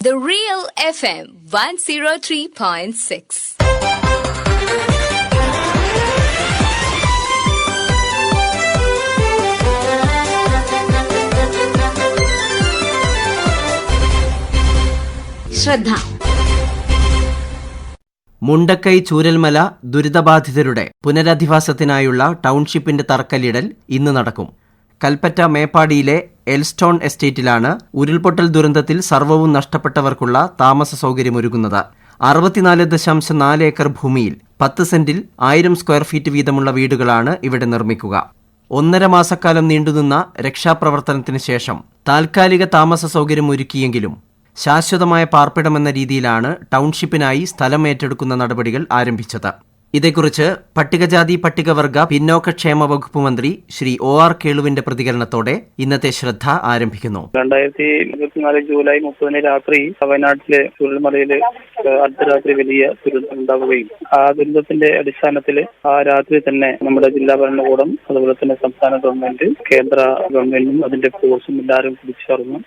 The Real FM 103.6. ശ്രദ്ധ മുണ്ടക്കൈ ചൂരൽമല ദുരിതബാധിതരുടെ പുനരധിവാസത്തിനായുള്ള ടൗൺഷിപ്പിന്റെ തറക്കല്ലിടൽ ഇന്ന് നടക്കും കൽപ്പറ്റ മേപ്പാടിയിലെ എൽസ്റ്റോൺ എസ്റ്റേറ്റിലാണ് ഉരുൾപൊട്ടൽ ദുരന്തത്തിൽ സർവവും നഷ്ടപ്പെട്ടവർക്കുള്ള താമസ സൗകര്യമൊരുങ്ങുന്നത്. അറുപത്തിനാല് ദശാംശം നാല് ഏക്കർ ഭൂമിയിൽ പത്ത് സെന്റിൽ ആയിരം സ്ക്വയർ ഫീറ്റ് വീതമുള്ള വീടുകളാണ് ഇവിടെ നിർമ്മിക്കുക. ഒന്നര മാസക്കാലം നീണ്ടുനിന്ന രക്ഷാപ്രവർത്തനത്തിന് ശേഷം താൽക്കാലിക താമസ സൗകര്യം ഒരുക്കിയെങ്കിലും ശാശ്വതമായ പാർപ്പിടമെന്ന രീതിയിലാണ് ടൗൺഷിപ്പിനായി സ്ഥലം ഏറ്റെടുക്കുന്ന നടപടികൾ ആരംഭിച്ചത്. ഇതേക്കുറിച്ച് പട്ടികജാതി പട്ടികവർഗ പിന്നോക്കക്ഷേമ വകുപ്പ് മന്ത്രി ശ്രീ ഒ ആർ കേളുവിന്റെ പ്രതികരണത്തോടെ ഇന്നത്തെ ശ്രദ്ധ ആരംഭിക്കുന്നു. രണ്ടായിരത്തി ഇരുപത്തിനാല് ജൂലൈ മുപ്പതിന് രാത്രി വയനാട്ടിലെ ചുരുൾമലയിൽ അർദ്ധരാത്രി വലിയ ദുരന്തം ഉണ്ടാവുകയും ആ ദുരന്തത്തിന്റെ അടിസ്ഥാനത്തിൽ ആ രാത്രി തന്നെ നമ്മുടെ ജില്ലാ ഭരണകൂടം അതുപോലെ തന്നെ സംസ്ഥാന ഗവൺമെന്റ് കേന്ദ്ര ഗവൺമെന്റും അതിന്റെ ഫോഴ്സും എല്ലാവരും തിരിച്ചറിഞ്ഞു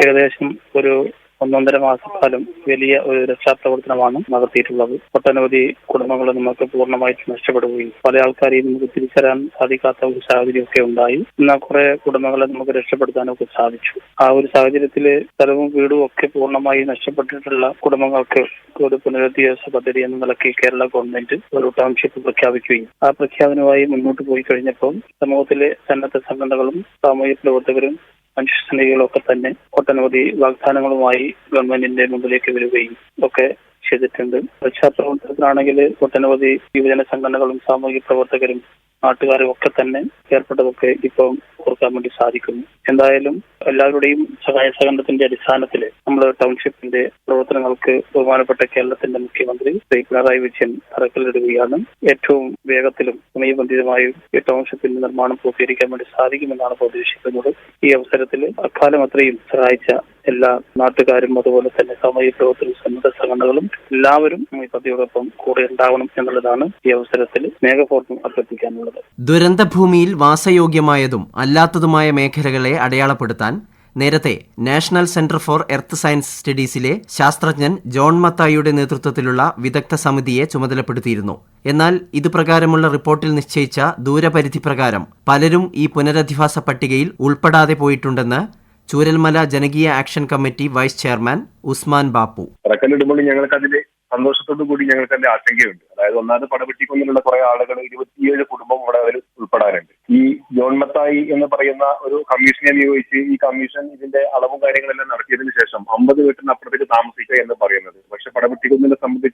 ഏകദേശം ഒരു ഒന്നൊന്നര മാസക്കാലം വലിയ ഒരു രക്ഷാപ്രവർത്തനമാണ് നടത്തിയിട്ടുള്ളത്. ഒട്ടനവധി കുടുംബങ്ങൾ നമുക്ക് പൂർണമായിട്ട് നഷ്ടപ്പെടുകയും പല ആൾക്കാരെയും നമുക്ക് തിരിച്ചറിയാൻ സാധിക്കാത്ത ഒരു സാഹചര്യമൊക്കെ ഉണ്ടായി. എന്നാൽ കുറെ കുടുംബങ്ങളെ നമുക്ക് രക്ഷപ്പെടുത്താനൊക്കെ സാധിച്ചു. ആ ഒരു സാഹചര്യത്തിൽ സ്ഥലവും വീടും ഒക്കെ പൂർണമായി നഷ്ടപ്പെട്ടിട്ടുള്ള കുടുംബങ്ങൾക്ക് ഒരു പുനരധിവാസ പദ്ധതി എന്ന നിലയ്ക്ക് കേരള ഗവൺമെന്റ് ഒരു ടൗൺഷിപ്പ് പ്രഖ്യാപിക്കുകയും ആ പ്രഖ്യാപനവുമായി മുന്നോട്ട് പോയി കഴിഞ്ഞപ്പോൾ സമൂഹത്തിലെ സന്നദ്ധ സംഘടനകളും സാമൂഹ്യ പ്രവർത്തകരും മനുഷ്യസ്നേഹികളൊക്കെ തന്നെ ഒട്ടനവധി വാഗ്ദാനങ്ങളുമായി ഗവൺമെന്റിന്റെ മുമ്പിലേക്ക് വരികയും ഒക്കെ ചെയ്തിട്ടുണ്ട്. രക്ഷാപ്രവർത്തനത്തിലാണെങ്കിൽ ഒട്ടനവധി യുവജന സംഘടനകളും സാമൂഹിക പ്രവർത്തകരും നാട്ടുകാരും ഒക്കെ തന്നെ ഏർപ്പെട്ടതൊക്കെ ഇപ്പം ഓർക്കാൻ വേണ്ടി സാധിക്കുന്നു. എന്തായാലും എല്ലാവരുടെയും സഹായ സഹകരണത്തിന്റെ അടിസ്ഥാനത്തിൽ നമ്മുടെ ടൗൺഷിപ്പിന്റെ പ്രവർത്തനങ്ങൾക്ക് ബഹുമാനപ്പെട്ട കേരളത്തിന്റെ മുഖ്യമന്ത്രി ശ്രീ പിണറായി വിജയൻ തറക്കല്ലിടുകയാണ്. ഏറ്റവും വേഗത്തിലും സമയബന്ധിതമായും ഈ ടൗൺഷിപ്പിന്റെ നിർമ്മാണം പൂർത്തീകരിക്കാൻ വേണ്ടി സാധിക്കുമെന്നാണ് പ്രതീക്ഷിക്കുന്നത്. ഈ അവസരത്തിൽ അക്കാലം അത്രയും സഹായിച്ച എല്ലാ നാട്ടുകാരും അതുപോലെ തന്നെ സാമൂഹിക പ്രവർത്തകരും സന്നദ്ധ സംഘടനകളും എല്ലാവരും ഈ പദ്ധതിയോടൊപ്പം കൂടെ ഉണ്ടാവണം എന്നുള്ളതാണ് ഈ അവസരത്തിൽ മേഘപൂർവം അഭ്യർത്ഥിക്കാനുള്ളത്. ദുരന്തഭൂമിയിൽ വാസയോഗ്യമായതും അല്ലാത്തതുമായ മേഖലകളെ അടയാളപ്പെടുത്താൻ നേരത്തെ national centre for earth science സ്റ്റഡീസിലെ ശാസ്ത്രജ്ഞൻ ജോൺ മത്തായിയുടെ നേതൃത്വത്തിലുള്ള വിദഗ്ധ സമിതിയെ ചുമതലപ്പെടുത്തിയിരുന്നു. എന്നാൽ ഇതുപ്രകാരമുള്ള റിപ്പോർട്ടിൽ നിശ്ചയിച്ച ദൂരപരിധി പ്രകാരം പലരും ഈ പുനരധിവാസ പട്ടികയിൽ ഉൾപ്പെടാതെ പോയിട്ടുണ്ടെന്ന് ചൂരൽമല ജനകീയ action committee vice chairman Usman Bappu. തറക്കല്ലിടുമ്പോൾ ഞങ്ങൾക്ക് അതിൽ സന്തോഷത്തോടു കൂടി ഞങ്ങൾക്ക് അതിന്റെ ആശങ്കയുണ്ട്. അതായത് ഒന്നാമത് പടവെട്ടിക്കുന്നിലുള്ള കുറെ ആളുകൾ ഇരുപത്തിയേഴ് കുടുംബം ഇവിടെ അവർ ഉൾപ്പെടാനുണ്ട് ഈ ജോൺ മത്തായി എന്ന് പറയുന്ന ഒരു കമ്മീഷനെ നിയോഗിച്ച് ഈ കമ്മീഷൻ ഇതിന്റെ അളവും കാര്യങ്ങളെല്ലാം നടത്തിയതിനു ശേഷം അമ്പത് വീട്ടിന് അപ്പുറത്തേക്ക് താമസിക്കുക എന്ന് പറയുന്നത്. പക്ഷെ പടവെട്ടിക്കുന്നിനെ സംബന്ധിച്ചിടത്തോളം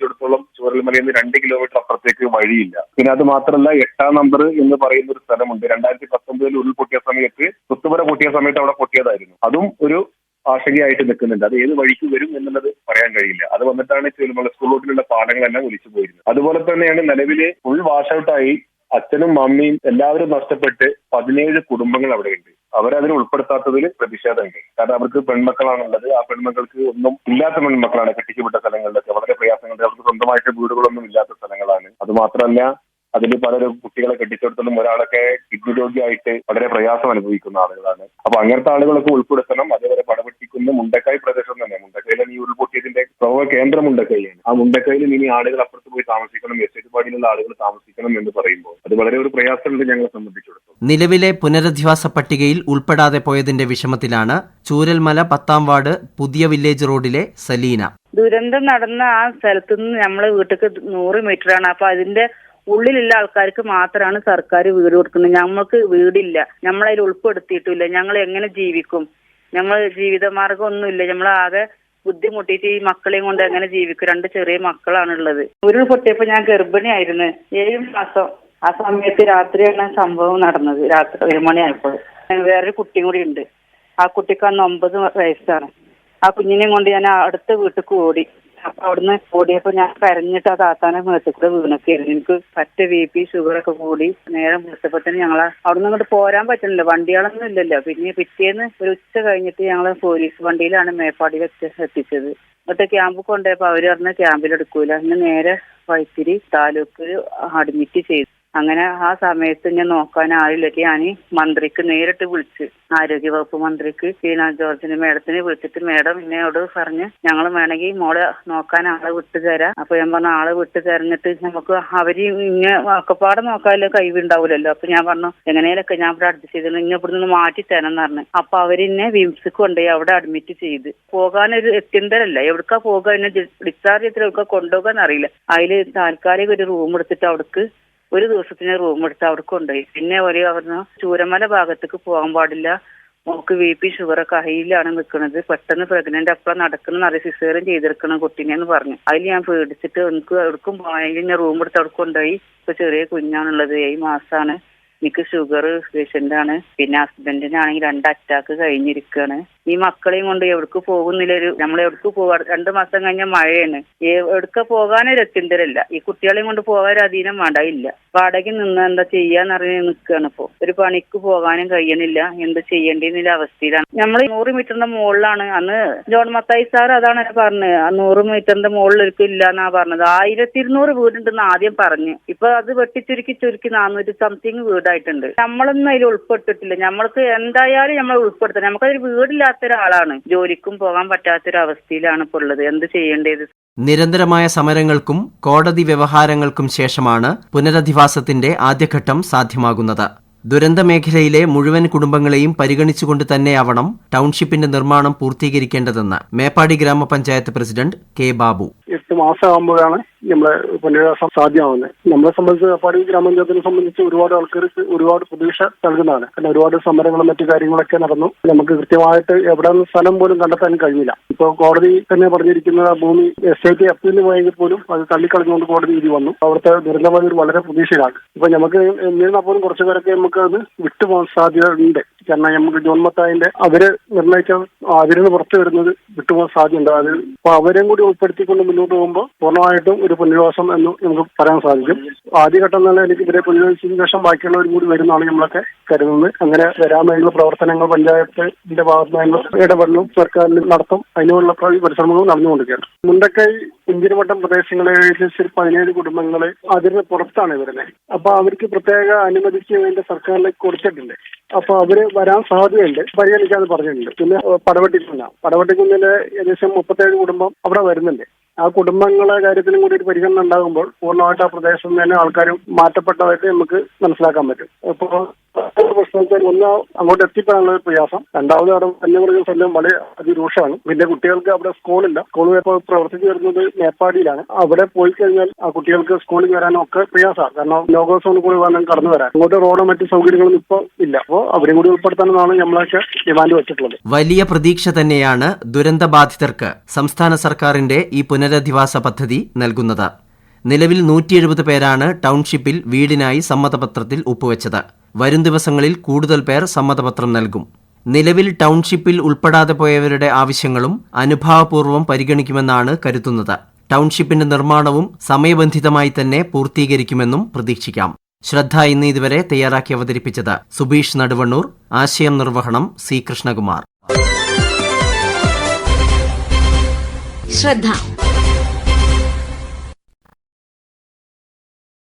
ചുവരൽമലയിൽ നിന്ന് രണ്ട് കിലോമീറ്റർ അപ്പുറത്തേക്ക് വഴിയില്ല. പിന്നെ അത് മാത്രമല്ല എട്ടാം നമ്പർ എന്ന് പറയുന്ന ഒരു സ്ഥലമുണ്ട്. രണ്ടായിരത്തി പത്തൊമ്പതിൽ ഉരുൾപൊട്ടിയ സമയത്ത് കുത്തുപുര പൊട്ടിയ സമയത്ത് അവിടെ പൊട്ടിയതായിരുന്നു. അതും ഒരു ആശങ്കയായിട്ട് നിൽക്കുന്നുണ്ട്. അത് ഏത് വഴിക്ക് വരും എന്നുള്ളത് പറയാൻ കഴിയില്ല. അത് വന്നിട്ടാണ് നമ്മൾ സ്കൂൾ റോഡിലുള്ള പാഠങ്ങളെല്ലാം ഒലിച്ചു പോയിരുന്നത് അതുപോലെ തന്നെയാണ് നിലവിൽ ഫുൾ വാഷ് ഔട്ടായി അച്ഛനും അമ്മയും എല്ലാവരും നഷ്ടപ്പെട്ട് പതിനേഴ് കുടുംബങ്ങൾ അവിടെ അവിടെയുണ്ട്. അവരതിനെ ഉൾപ്പെടുത്താത്തതിൽ പ്രതിഷേധമുണ്ട്. കാരണം അവർക്ക് പെൺമക്കളാണുള്ളത്. ആ പെൺമക്കൾക്ക് ഒന്നും ഇല്ലാത്ത പെൺമക്കളാണ് കെട്ടിച്ചുവിട്ട സ്ഥലങ്ങളിലൊക്കെ. വളരെ പ്രയാസങ്ങളുണ്ട്. അവർക്ക് സ്വന്തമായിട്ട് വീടുകളൊന്നും ഇല്ലാത്ത സ്ഥലങ്ങളാണ്. അത് മാത്രമല്ല അതിൽ പലരും കുട്ടികളെ കെട്ടിച്ചെടുത്തതും ഒരാളൊക്കെ കിഡ്നി രോഗിയായിട്ട് വളരെ പ്രയാസം അനുഭവിക്കുന്ന ആളുകളാണ്. അപ്പൊ അങ്ങനത്തെ ആളുകളൊക്കെ ഉൾപ്പെടുത്തണം. അതേപോലെ പടവെട്ടിക്കുന്ന മുണ്ടക്കായ് പ്രദേശം തന്നെ. മുണ്ടക്കായിലെ ഈ ഉരുൾപൊട്ടിയതിന്റെ പ്രഭവ കേന്ദ്രം മുണ്ടക്കൈയാണ് ആ മുണ്ടക്കൈയിൽ ഇനി ആളുകൾ അപ്പുറത്ത് പോയി താമസിക്കണം എസ്റ്റേറ്റ് പാടിയിലുള്ള ആളുകൾ താമസിക്കണം എന്ന് പറയുമ്പോൾ അത് വളരെ ഒരു പ്രയാസമുണ്ട് ഞങ്ങളെ സംബന്ധിച്ചിടത്തോളം. നിലവിലെ പുനരധിവാസ പട്ടികയിൽ ഉൾപ്പെടാതെ പോയതിന്റെ വിഷമത്തിലാണ് ചൂരൽമല പത്താം വാർഡ് പുതിയ വില്ലേജ് റോഡിലെ സലീന. ദുരന്തം നടന്ന ആ സ്ഥലത്ത് നിന്ന് നമ്മളെ വീട്ടിലേക്ക് നൂറ് മീറ്റർ ആണ് അപ്പൊ അതിന്റെ ഉള്ളിലുള്ള ആൾക്കാർക്ക് മാത്രമാണ് സർക്കാർ വീട് കൊടുക്കുന്നത്. ഞങ്ങൾക്ക് വീടില്ല. നമ്മളതിൽ ഉൾപ്പെടുത്തിയിട്ടില്ല. ഞങ്ങൾ എങ്ങനെ ജീവിക്കും? ഞങ്ങൾ ജീവിതമാർഗം ഒന്നുമില്ല. ഞമ്മളാകെ ബുദ്ധിമുട്ടിയിട്ട് ഈ മക്കളെയും കൊണ്ട് എങ്ങനെ ജീവിക്കും? രണ്ട് ചെറിയ മക്കളാണുള്ളത്. ഒരു പൊട്ടിയപ്പോ ഞാൻ ഗർഭിണിയായിരുന്നു. ഏഴ് മാസം ആ സമയത്ത് രാത്രിയാണ് സംഭവം നടന്നത്. രാത്രി ഒരു മണിയായപ്പോൾ. വേറൊരു കുട്ടിയും കൂടി ഉണ്ട്. ആ കുട്ടിക്ക് അന്ന് ഒമ്പത് വയസ്സാണ്. ആ കുഞ്ഞിനെയും കൊണ്ട് ഞാൻ അടുത്ത വീട്ടിൽ ഓടി. അപ്പൊ അവിടുന്ന് ഓടിയപ്പോ ഞാൻ കരഞ്ഞിട്ട് ആ താത്താനെ മേത്തക്കൂടെ വീണൊക്കെയായിരുന്നു. എനിക്ക് പറ്റ ബി പി ഷുഗർ ഒക്കെ കൂടി നേരെ വിളിച്ചപ്പോഴത്തേന് ഞങ്ങളെ അവിടുന്ന് അങ്ങോട്ട് പോരാൻ പറ്റുന്നില്ല വണ്ടികളൊന്നും ഇല്ലല്ലോ. പിന്നെ പിറ്റേന്ന് ഒരു ഉച്ച കഴിഞ്ഞിട്ട് ഞങ്ങൾ പോലീസ് വണ്ടിയിലാണ് മേപ്പാടിയിൽ എത്തി- എത്തിച്ചത്. മറ്റേ ക്യാമ്പ് കൊണ്ടുപോയപ്പോ അവർ പറഞ്ഞ ക്യാമ്പിലെടുക്കൂല. ഇന്ന് നേരെ വൈത്തിരി താലൂക്ക് അഡ്മിറ്റ് ചെയ്തു. അങ്ങനെ ആ സമയത്ത് ഞാൻ നോക്കാൻ ആളില്ലെങ്കിൽ ഞാൻ മന്ത്രിക്ക് നേരിട്ട് വിളിച്ച് ആരോഗ്യവകുപ്പ് മന്ത്രിക്ക് വീണ ജോർജിന് മേഡത്തിന് വിളിച്ചിട്ട് മേഡം എന്നോട് പറഞ്ഞ് ഞങ്ങൾ വേണമെങ്കിൽ മോളെ നോക്കാൻ ആളെ വിട്ടു തരാം. അപ്പൊ ഞാൻ പറഞ്ഞു ആളെ വിട്ടു തരഞ്ഞിട്ട് നമുക്ക് അവർ ഇങ്ങനെ ഒക്കെപ്പാടെ നോക്കാല്ലോ കഴിവുണ്ടാവില്ലല്ലോ അപ്പൊ ഞാൻ പറഞ്ഞു എങ്ങനെയൊക്കെ ഞാൻ ഇവിടെ അഡ്ജസ്റ്റ് ചെയ്തു ഇങ്ങനെ ഇവിടെ നിന്ന് മാറ്റി തരണം എന്ന് പറഞ്ഞു. അപ്പൊ അവരെന്നെ വിംസ് കൊണ്ടുപോയി അവിടെ അഡ്മിറ്റ് ചെയ്ത്. പോകാനൊരു എത്തിണ്ടല്ല എവിടക്കാ പോകാൻ എന്നെ ഡിസ്ചാർജ് എവിടക്കാ കൊണ്ടുപോകാൻ അറിയില്ല. അതിൽ താൽക്കാലിക ഒരു റൂം എടുത്തിട്ട് അവിടേക്ക് ഒരു ദിവസത്തിന് റൂം എടുത്ത് അവിടെ കൊണ്ടുപോയി. പിന്നെ ഒരു അവിടുന്ന് ചൂരമല ഭാഗത്തേക്ക് പോകാൻ പാടില്ല. മോക്ക് ബി പി ഷുഗർ ഒക്കെ ഹൈയിലാണ് നിൽക്കുന്നത്. പെട്ടെന്ന് പ്രഗ്നന്റ് അപ്പഴാ നടക്കുന്ന അറിയ സിസേറിയൻ ചെയ്തെടുക്കണം കുട്ടീനെ എന്ന് പറഞ്ഞു. അതിൽ ഞാൻ പേടിച്ചിട്ട് എനിക്ക് എവിടേക്കും പോയെങ്കിൽ ഞാൻ റൂം എടുത്ത് അവിടെ കൊണ്ടുപോയി. ഇപ്പൊ ചെറിയ കുഞ്ഞാണുള്ളത്. ഏഴ് മാസമാണ് എനിക്ക് ഷുഗർ പേഷ്യന്റ് ആണ്. പിന്നെ ഹസ്ബൻഡിനാണെങ്കിൽ രണ്ട് അറ്റാക്ക് കഴിഞ്ഞിരിക്കുകയാണ്. ഈ മക്കളെയും കൊണ്ട് എവിടേക്ക് പോകുന്നില്ല ഒരു നമ്മൾ എവിടേക്ക് പോകാ രണ്ട് മാസം കഴിഞ്ഞ മഴയാണ്. എവിടേക്ക് പോകാനൊരു എത്തിണ്ടരല്ല. ഈ കുട്ടികളെയും കൊണ്ട് പോകാൻ അധീനം വേണ്ട ഇല്ല വാടകയ്ക്ക് നിന്ന് എന്താ ചെയ്യാന്ന് അറിഞ്ഞ് നിൽക്കുകയാണ് ഇപ്പോ. ഒരു പണിക്ക് പോകാനും കഴിയണില്ല. എന്ത് ചെയ്യേണ്ടിന്നുള്ള അവസ്ഥയിലാണ്. നമ്മൾ നൂറ് മീറ്ററിന്റെ മുകളിലാണ് അന്ന് ജോൺ മത്തായി സാർ അതാണ് പറഞ്ഞത് ആ നൂറ് മീറ്ററിന്റെ മുകളിൽ ഒരിക്കലും ഇല്ല എന്നാ പറഞ്ഞത്. ആയിരത്തി ഇരുന്നൂറ് വീടുണ്ടെന്ന് ആദ്യം പറഞ്ഞ്. ഇപ്പൊ അത് വെട്ടിച്ചുരുക്കി ചുരുക്കി നാനൂറ്റി സംതിങ് വീടായിട്ടുണ്ട്. നമ്മളൊന്നും അതിൽ ഉൾപ്പെട്ടിട്ടില്ല. നമ്മൾക്ക് എന്തായാലും നമ്മൾ ഉൾപ്പെടുത്തണം. നമുക്കതൊരു വീടില്ലാത്ത ഒരാളാണ് ജോലിക്കും പോകാൻ പറ്റാത്ത ഒരു അവസ്ഥയിലാണ് ഇപ്പോൾ ഉള്ളത്. എന്ത് ചെയ്യേണ്ടത്? നിരന്തരമായ സമരങ്ങൾക്കും കോടതി വ്യവഹാരങ്ങൾക്കും ശേഷമാണ് പുനരധിവാസത്തിന്റെ ആദ്യഘട്ടം സാധ്യമാകുന്നത്. ദുരന്ത മേഖലയിലെ മുഴുവൻ കുടുംബങ്ങളെയും പരിഗണിച്ചുകൊണ്ട് തന്നെയാവണം ടൗൺഷിപ്പിന്റെ നിർമ്മാണം പൂർത്തീകരിക്കേണ്ടതെന്ന് മേപ്പാടി ഗ്രാമപഞ്ചായത്ത് പ്രസിഡന്റ് കെ ബാബു. മാസമാകുമ്പോഴാണ് നമ്മളെ പുനരവാസം സാധ്യമാവുന്നത് നമ്മളെ സംബന്ധിച്ച് അപ്പാടി ഗ്രാമപഞ്ചായത്തിനെ സംബന്ധിച്ച് ഒരുപാട് ആൾക്കാർക്ക് ഒരുപാട് പ്രതീക്ഷ നൽകുന്നതാണ് കാരണം ഒരുപാട് സമരങ്ങളും മറ്റു കാര്യങ്ങളൊക്കെ നടന്നു നമുക്ക് കൃത്യമായിട്ട് എവിടെ നിന്ന് സ്ഥലം പോലും കണ്ടെത്താൻ കഴിഞ്ഞില്ല ഇപ്പോൾ കോടതി തന്നെ പറഞ്ഞിരിക്കുന്ന ഭൂമി എസ്റ്റേറ്റ് അപ്പീലിന് പോയെങ്കിൽ പോലും അത് തള്ളിക്കളഞ്ഞുകൊണ്ട് കോടതി വിധി വന്നു അവിടുത്തെ ദുരന്തബാധിതർ വളരെ പ്രതീക്ഷയിലാണ് ഇപ്പൊ നമുക്ക് എന്നിരുന്നാൽ പോലും കുറച്ചു പേരൊക്കെ നമുക്ക് അത് വിട്ടുപോകാൻ സാധ്യത ഉണ്ട് കാരണം നമുക്ക് ജോൺ മത്തായിന്റെ അവർ നിർണയിച്ച അതിരുന്ന് പുറത്തു വരുന്നത് വിട്ടുപോകാൻ സാധ്യതയുണ്ട്. അത് അപ്പൊ അവരെയും കൂടി ഉൾപ്പെടുത്തിക്കൊണ്ട് മുന്നോട്ട് പോകുമ്പോൾ പൂർണമായിട്ടും ഒരു പുനരവാസം എന്ന് നമുക്ക് പറയാൻ സാധിക്കും. ആദ്യഘട്ടം തന്നെ എനിക്ക് ഇവരെ പുനരധിച്ചതിന് ശേഷം ബാക്കിയുള്ളവരും കൂടി വരുന്നതാണ് നമ്മളൊക്കെ കരുതുന്നത്. അങ്ങനെ വരാൻ വേണ്ടിയുള്ള പ്രവർത്തനങ്ങൾ പഞ്ചായത്തിന്റെ ഭാഗത്തുനിന്ന് ഇടപെടലും സർക്കാരിൽ നടത്തും. അതിനുള്ള പ്ര- പരിശ്രമങ്ങളും നടന്നുകൊണ്ടിരിക്കുകയാണ്. മുണ്ടക്കൈ കുഞ്ചിരിമട്ടം പ്രദേശങ്ങളെ ഏകദേശം പതിനേഴ് കുടുംബങ്ങൾ അതിന് പുറത്താണ് വരുന്നത് അപ്പൊ അവർക്ക് പ്രത്യേക അനുമതിക്ക് വേണ്ടി സർക്കാരിലേക്ക് കൊടുത്തിട്ടുണ്ട്. അപ്പൊ അവർ വരാൻ സാധ്യതയുണ്ട്. പരിഗണിക്കാന്ന് പറഞ്ഞിട്ടുണ്ട്. പിന്നെ പടവട്ടിക്കുന്ന പടവട്ടിക്കുന്നിലെ ഏകദേശം മുപ്പത്തേഴ് കുടുംബം അവിടെ വരുന്നുണ്ട്. ആ കുടുംബങ്ങളെ കാര്യത്തിലും കൂടി ഒരു പരിഗണന ഉണ്ടാകുമ്പോൾ പൂർണമായിട്ട് ആ പ്രദേശത്ത് തന്നെ ആൾക്കാർ മാറ്റപ്പെട്ടതായിട്ട് നമുക്ക് മനസ്സിലാക്കാൻ പറ്റും. ഇപ്പോൾ പ്രശ്നത്തിൽ ഒന്ന് അങ്ങോട്ട് എത്തിപ്പെടാനുള്ള പ്രയാസം. രണ്ടാമത് അവിടെ വന്യമൃഗ ശല്യം വളരെ അതിരൂക്ഷമാണ്. പിന്നെ കുട്ടികൾക്ക് അവിടെ സ്കൂളില്ല സ്കൂൾ ഇപ്പോൾ പ്രവർത്തിച്ചു വരുന്നത് മേപ്പാടിയിലാണ്. അവിടെ പോയി കഴിഞ്ഞാൽ ആ കുട്ടികൾക്ക് സ്കൂളിൽ വരാനും ഒക്കെ പ്രയാസമാണ്. കാരണം ലോകോത്സവം കൂടി വേണം കടന്നു വരാൻ. അങ്ങോട്ട് റോഡോ മറ്റു സൗകര്യങ്ങളും ഇപ്പോൾ ഇല്ല. അപ്പോൾ അവരെയും കൂടി ഉൾപ്പെടുത്താനെന്നാണ് നമ്മളൊക്കെ ഡിമാൻഡ് വെച്ചിട്ടുള്ളത്. വലിയ പ്രതീക്ഷ തന്നെയാണ് ദുരന്തബാധിതർക്ക്. സംസ്ഥാന സർക്കാരിന്റെ ഈ പുനരധിവാസ പദ്ധതി നൽകുന്നത്. നിലവിൽ നൂറ്റി എഴുപത് പേരാണ് ടൗൺഷിപ്പിൽ വീടിനായി സമ്മതപത്രത്തിൽ ഒപ്പുവെച്ചത്. വരും ദിവസങ്ങളിൽ കൂടുതൽ പേർ സമ്മതപത്രം നൽകും. നിലവിൽ ടൗൺഷിപ്പിൽ ഉൾപ്പെടാതെ പോയവരുടെ ആവശ്യങ്ങളും അനുഭാവപൂർവം പരിഗണിക്കുമെന്നാണ് കരുതുന്നത്. ടൗൺഷിപ്പിന്റെ നിർമ്മാണവും സമയബന്ധിതമായി തന്നെ പൂർത്തീകരിക്കുമെന്നും പ്രതീക്ഷിക്കാം. ശ്രദ്ധ ഇന്ന് ഇതുവരെ തയ്യാറാക്കി അവതരിപ്പിച്ചത് സുബീഷ് നടുവണ്ണൂർ ആശയം നിർവഹണം സി കൃഷ്ണകുമാർ. ശ്രദ്ധ.